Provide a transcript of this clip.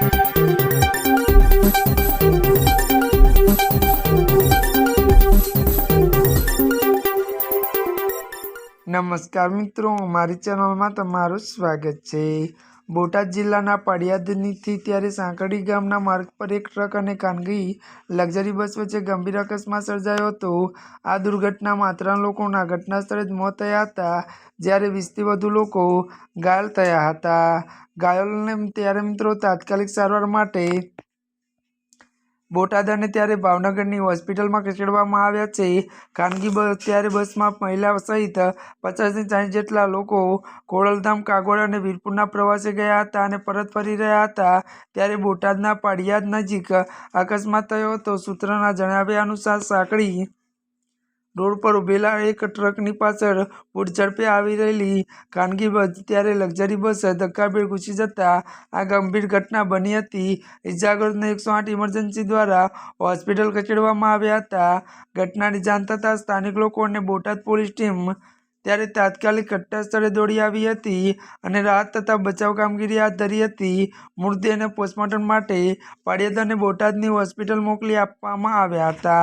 Thank you. નમસ્કાર મિત્રો, મારી ચેનલમાં તમારું સ્વાગત છે. બોટાદ જિલ્લાના પડિયાદનીથી ત્યારે સાંકડી ગામના માર્ગ પર એક ટ્રક અને ખાનગી લક્ઝરી બસ વચ્ચે ગંભીર અકસ્માત સર્જાયો હતો. આ દુર્ઘટનામાં ત્રણ લોકોના ઘટના સ્થળે જ મોત થયા હતા, જ્યારે વીસથી વધુ લોકો ઘાયલ થયા હતા. ઘાયલોને ત્યારે મિત્રો તાત્કાલિક સારવાર માટે બોટાદ અને ત્યારે ભાવનગરની હોસ્પિટલમાં ખસેડવામાં આવ્યા છે. ખાનગી બસ ત્યારે બસમાં મહિલા સહિત પચાસથી ચાલીસ જેટલા લોકો ખોડલધામ કાગોળ અને વીરપુરના પ્રવાસે ગયા હતા અને પરત ફરી રહ્યા હતા. ત્યારે બોટાદના પાડિયાદ નજીક અકસ્માત થયો હતો. સૂત્રના જણાવ્યા અનુસાર સાંકળી રોડ પર ઉભેલા એક ટ્રકની પાછળ પૂર ઝડપે આવી રહેલી ખાનગી બસ, ત્યારે લક્ઝરી બસ ધક્કાભેર ઘૂસી જતા આ ગંભીર ઘટના બની હતી. ઇજાગ્રસ્તને એકસો આઠ ઇમરજન્સી દ્વારા હોસ્પિટલ ખસેડવામાં આવ્યા હતા. ઘટનાની જાણ થતાં સ્થાનિક લોકો અને બોટાદ પોલીસ ટીમ ત્યારે તાત્કાલિક ઘટના સ્થળે દોડી આવી હતી અને રાહત તથા બચાવ કામગીરી હાથ ધરી હતી. મૃતદેહને પોસ્ટમોર્ટમ માટે પાડિયાદ અને બોટાદની હોસ્પિટલ મોકલી આપવામાં આવ્યા હતા.